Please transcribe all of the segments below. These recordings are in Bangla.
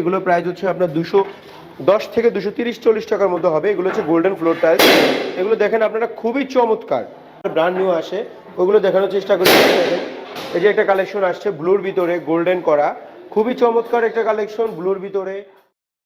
এগুলো প্রাইস হচ্ছে আপনার দুশো দশ থেকে দুশো তিরিশ, চল্লিশ টাকার মধ্যে হবে। এগুলো হচ্ছে গোল্ডেন ফ্লোর টাইলস এগুলো দেখেন আপনারা খুবই চমৎকার। ব্র্যান্ড নিউ আসে। ওগুলো দেখানোর চেষ্টা করি এই যে একটা কালেকশন আসছে ব্লুর ভিতরে গোল্ডেন করা। খুবই চমৎকার একটা কালেকশন ব্লুর ভিতরে।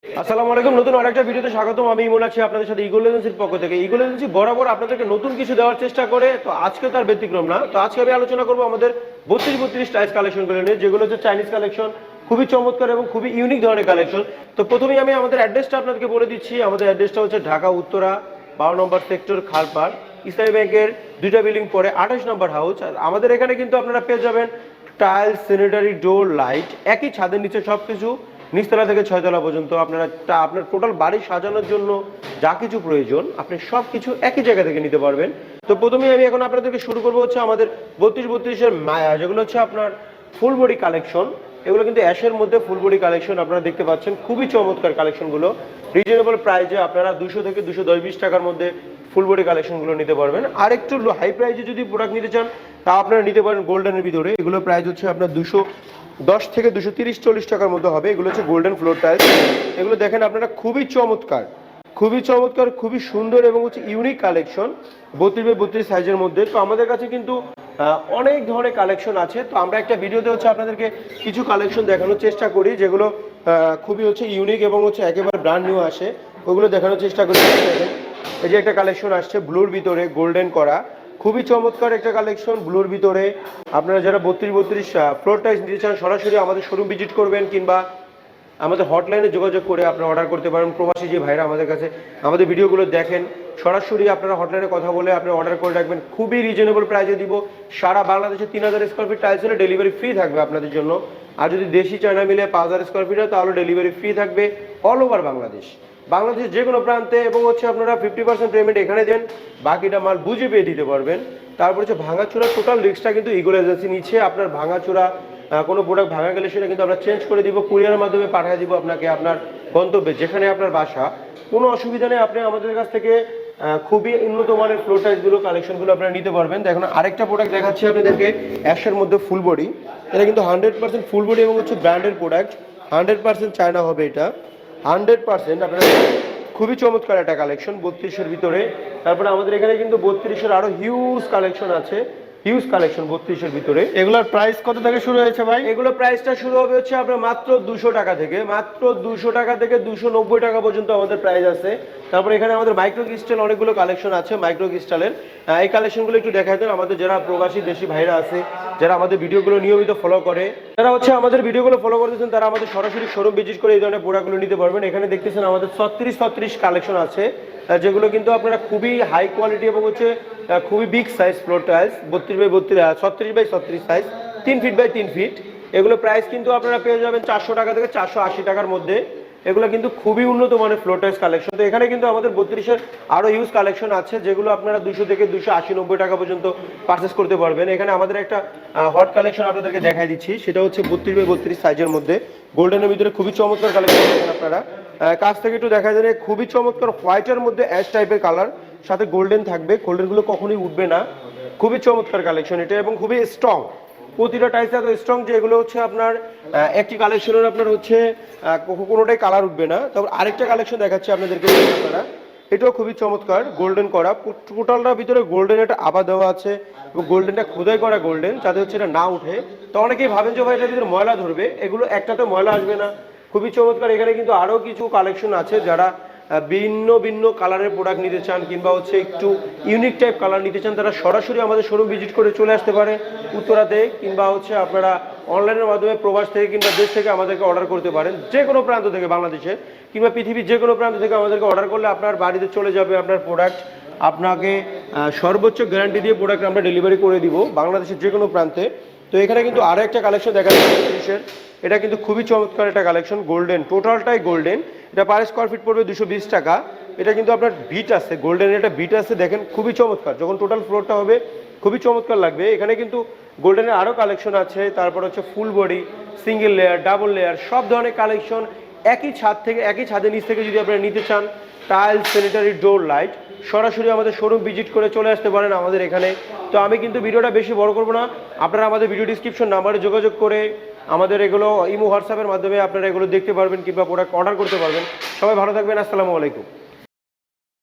আসসালামু আলাইকুম। নতুন আরেকটা ভিডিওতে স্বাগতম। আমি ইমন আছি আপনাদের সাথে ইগল এজেন্সির পক্ষ থেকে। ইগল এজেন্সি বরাবর আপনাদেরকে নতুন কিছু দেওয়ার চেষ্টা করে, তো আজকে তার ব্যতিক্রম না। তো আজকে আমি আলোচনা করব আমাদের বত্রিশ বত্রিশ টাইস কালেকশনগুলো নিয়ে, যেগুলো হচ্ছে চাইনিজ কালেকশন খুবই চমৎকার এবং খুবই ইউনিক ধরনের কালেকশন তো প্রথমেই আমি আমাদের অ্যাড্রেসটা আপনাদেরকে বলে দিচ্ছি। আমাদের অ্যাড্রেসটা হচ্ছে ঢাকা, উত্তরা, বারো নম্বর সেক্টর খালপাড়। ইসলামী ব্যাংকের দুইটা বিল্ডিং পরে আঠাশ নম্বর হাউস আর আমাদের এখানে কিন্তু আপনারা পেয়ে যাবেন টাইলস স্যানিটারি ডোর লাইট একই ছাদের নিচে সব কিছু নিচতলা থেকে ছয়তলা পর্যন্ত আপনারা আপনার টোটাল বাড়ি সাজানোর জন্য যা কিছু প্রয়োজন, আপনি সব কিছু একই জায়গা থেকে নিতে পারবেন। তো প্রথমেই আমি এখন আপনাদেরকে শুরু করব হচ্ছে আমাদের বত্রিশ বত্রিশের মায়া, যেগুলো হচ্ছে আপনার ফুল বডি কালেকশন এগুলো কিন্তু অ্যাশের মধ্যে ফুল বডি কালেকশন আপনারা দেখতে পাচ্ছেন। খুবই চমৎকার কালেকশনগুলো। রিজনেবল প্রাইজে আপনারা দুশো থেকে দুশো দশ বিশ টাকার মধ্যে ফুল বডি কালেকশনগুলো নিতে পারবেন। আর একটু হাই প্রাইসে যদি প্রোডাক্ট নিতে চান, তা আপনারা নিতে পারেন গোল্ডেনের ভিতরে। এগুলো প্রাইস হচ্ছে আপনার দুশো দশ থেকে দুশো তিরিশ চল্লিশ টাকার মধ্যে হবে। এগুলো হচ্ছে গোল্ডেন ফ্লোর টাইলস এগুলো দেখেন আপনারা খুবই চমৎকার। খুবই চমৎকার, খুবই সুন্দর এবং হচ্ছে ইউনিক কালেকশন বত্রিশ বাই বত্রিশ সাইজের মধ্যে। তো আমাদের কাছে কিন্তু অনেক ধরনের কালেকশন আছে। তো আমরা একটা ভিডিওতে হচ্ছে আপনাদেরকে কিছু কালেকশন দেখানোর চেষ্টা করি, যেগুলো খুবই হচ্ছে ইউনিক এবং হচ্ছে একেবারে ব্র্যান্ড নিউ আসে। ওগুলো দেখানোর চেষ্টা করি। এই যে একটা কালেকশন আসছে, ব্লুর ভিতরে গোল্ডেন করা। খুবই চমৎকার একটা কালেকশন ব্লুর ভিতরে। আপনারা যারা বত্রিশ বত্রিশ ফ্লোর টাইস নিতে চান, সরাসরি আমাদের শোরুম ভিজিট করবেন, কিংবা আমাদের হটলাইনে যোগাযোগ করে আপনারা অর্ডার করতে পারেন। প্রবাসী যে ভাইরা আমাদের কাছে আমাদের ভিডিওগুলো দেখেন সরাসরি আপনারা হটলাইনে কথা বলে আপনারা অর্ডার করে রাখবেন। খুবই রিজনেবল প্রাইসে দিব। সারা বাংলাদেশে তিন হাজার স্কোয়ার ফিট টাইলস হলে ডেলিভারি ফ্রি থাকবে আপনাদের জন্য। আর যদি দেশি চায়না মিলে পাঁচ হাজার স্কোয়ার ফিট হয়, তাহলে ডেলিভারি ফ্রি থাকবে অল ওভার বাংলাদেশ। বাংলাদেশের যে কোনো প্রান্তে এবং হচ্ছে আপনারা ফিফটি পার্সেন্ট পেমেন্ট এখানে দেন, বাকিটা মাল বুঝে পেয়ে দিতে পারবেন। তারপর হচ্ছে ভাঙাচোরা টোটাল রিক্সটা কিন্তু ইগল এজেন্সি নিচ্ছে। আপনার ভাঙাচোরা কোনো প্রোডাক্ট ভাঙা গেলে সেটা কিন্তু আমরা চেঞ্জ করে দিব কুরিয়ারের মাধ্যমে পাঠিয়ে দিব আপনাকে আপনার গন্তব্যে, যেখানে আপনার বাসা। কোনো অসুবিধা নেই, আপনি আমাদের কাছ থেকে খুবই উন্নত মানের ফ্লো টাইলসগুলো কালেকশনগুলো আপনারা নিতে পারবেন। দেখুন, আরেকটা প্রোডাক্ট দেখাচ্ছি আপনাদেরকে অ্যাশের মধ্যে ফুল বডি এটা কিন্তু হান্ড্রেড পার্সেন্ট ফুল বডি এবং হচ্ছে ব্র্যান্ডের প্রোডাক্ট হান্ড্রেড পার্সেন্ট চায়না হবে এটা। হান্ড্রেড পার্সেন্ট আপনারা খুবই চমৎকার একটা কালেকশন বত্রিশের ভিতরে। তারপরে আমাদের এখানে কিন্তু বত্রিশের আরও হিউজ কালেকশন আছে। হিউজ কালেকশন বত্রিশের ভিতরে। এগুলোর প্রাইস কত থেকে শুরু হয়েছে ভাই? এগুলো প্রাইসটা শুরু হবে হচ্ছে আপনার মাত্র দুশো টাকা থেকে। মাত্র দুশো টাকা থেকে দুশো নব্বই টাকা পর্যন্ত আমাদের প্রাইস আছে। তারপর এখানে আমাদের মাইক্রো ক্রিস্টাল অনেকগুলো কালেকশন আছে মাইক্রো ক্রিস্টালের এই কালেকশনগুলো একটু দেখা দেন। আমাদের যারা প্রবাসী দেশি ভাইরা আছে যারা আমাদের ভিডিওগুলো নিয়মিত ফলো করে যারা হচ্ছে আমাদের ভিডিওগুলো ফলো করতেছেন তারা আমাদের সরাসরি শোরুম ভিজিট করে এই ধরনের প্রোডাক্টগুলো নিতে পারবেন। এখানে দেখতেছেন আমাদের ছত্রিশ ছত্রিশ কালেকশন আছে যেগুলো কিন্তু আপনারা খুবই হাই কোয়ালিটি এবং হচ্ছে খুবই বিগ সাইজ ফ্লোর টাইলস বত্রিশ বাই বত্রিশ ছত্রিশ বাই ছত্রিশ সাইজ তিন ফিট বাই তিন ফিট এগুলো প্রাইস কিন্তু আপনারা পেয়ে যাবেন চারশো টাকা থেকে চারশো আশি টাকার মধ্যে। এগুলো কিন্তু খুবই উন্নত মানের ফ্লোর টাইলস কালেকশন তো এখানে কিন্তু আমাদের বত্রিশের আরও ইউজ কালেকশন আছে, যেগুলো আপনারা দুশো থেকে দুশো আশি নব্বই টাকা পর্যন্ত পারচেস করতে পারবেন। এখানে আমাদের একটা হট কালেকশন আপনাদেরকে দেখাই দিচ্ছি। সেটা হচ্ছে বত্রিশ বাই বত্রিশ সাইজের মধ্যে। গোল্ডেনের ভিতরে খুবই চমৎকার কালেকশন আপনারা। কাছ থেকে একটু দেখা যায় খুবই চমৎকার হোয়াইটের মধ্যে অ্যাশ টাইপের কালার সাথে গোল্ডেন থাকবে। গোল্ডেনগুলো কখনোই উঠবে না। খুবই চমৎকার কালেকশন এটা এবং খুবই স্ট্রং প্রতিটা টাইস এত স্ট্রং যে এগুলো হচ্ছে আপনার একটি কালেকশনের আপনার হচ্ছে কোনোটাই কালার উঠবে না। তারপর আরেকটা কালেকশন দেখাচ্ছি আপনাদেরকে আপনারা। এটাও খুবই চমৎকার গোল্ডেন করা। টোটালটার ভিতরে গোল্ডেন একটা আবার দেওয়া আছে এবং গোল্ডেনটা খোদাই করা গোল্ডেন যাতে হচ্ছে এটা না উঠে। তো অনেকেই ভাবেন যে ভাই, এটার ভিতরে ময়লা ধরবে। এগুলো একটাতে ময়লা আসবে না। খুবই চমৎকার। এখানে কিন্তু আরও কিছু কালেকশন আছে যারা ভিন্ন ভিন্ন কালারের প্রোডাক্ট নিতে চান কিংবা হচ্ছে একটু ইউনিক টাইপ কালার নিতে চান, তারা সরাসরি আমাদের শোরুম ভিজিট করে চলে আসতে পারে উত্তরাতে কিংবা হচ্ছে আপনারা অনলাইনের মাধ্যমে প্রবাস থেকে কিংবা দেশ থেকে আমাদেরকে অর্ডার করতে পারেন, যে কোনো প্রান্ত থেকে বাংলাদেশে কিংবা পৃথিবীর যে কোনো প্রান্ত থেকে আমাদেরকে অর্ডার করলে আপনার বাড়িতে চলে যাবে আপনার প্রোডাক্ট আপনাকে সর্বোচ্চ গ্যারান্টি দিয়ে প্রোডাক্ট আমরা ডেলিভারি করে দিব বাংলাদেশের যে কোনো প্রান্তে। তো এখানে কিন্তু আরও একটা কালেকশন দেখা যাচ্ছে এটা কিন্তু খুবই চমৎকার একটা কালেকশন গোল্ডেন টোটালটাই গোল্ডেন এটা পার স্কোয়ার ফিট পড়বে দুশো বিশ টাকা। এটা কিন্তু আপনার বিট আছে গোল্ডেন একটা বিট আছে, দেখেন খুবই চমৎকার। যখন টোটাল ফ্লোরটা হবে, খুবই চমৎকার লাগবে। এখানে কিন্তু গোল্ডেনের আরও কালেকশন আছে, তারপর হচ্ছে full body single layer double layer সব ধরনের কালেকশন একই ছাদ থেকে, একই ছাদের নিচ থেকে যদি আপনারা নিতে চান টাইলস স্যানিটারি ডোর লাইট সরাসরি আমাদের শোরুম ভিজিট করে চলে আসতে পারেন আমাদের এখানে। তো আমি কিন্তু ভিডিওটা বেশি বড় করব না। আপনারা আমাদের ভিডিও ডিসক্রিপশন নাম্বারে যোগাযোগ করে আমাদের এগুলো ইমো হোয়াটসঅ্যাপের মাধ্যমে আপনারা এগুলো দেখতে পারবেন কিংবা প্রোডাক্ট অর্ডার করতে পারবেন। সবাই ভালো থাকবেন, আসসালামু আলাইকুম।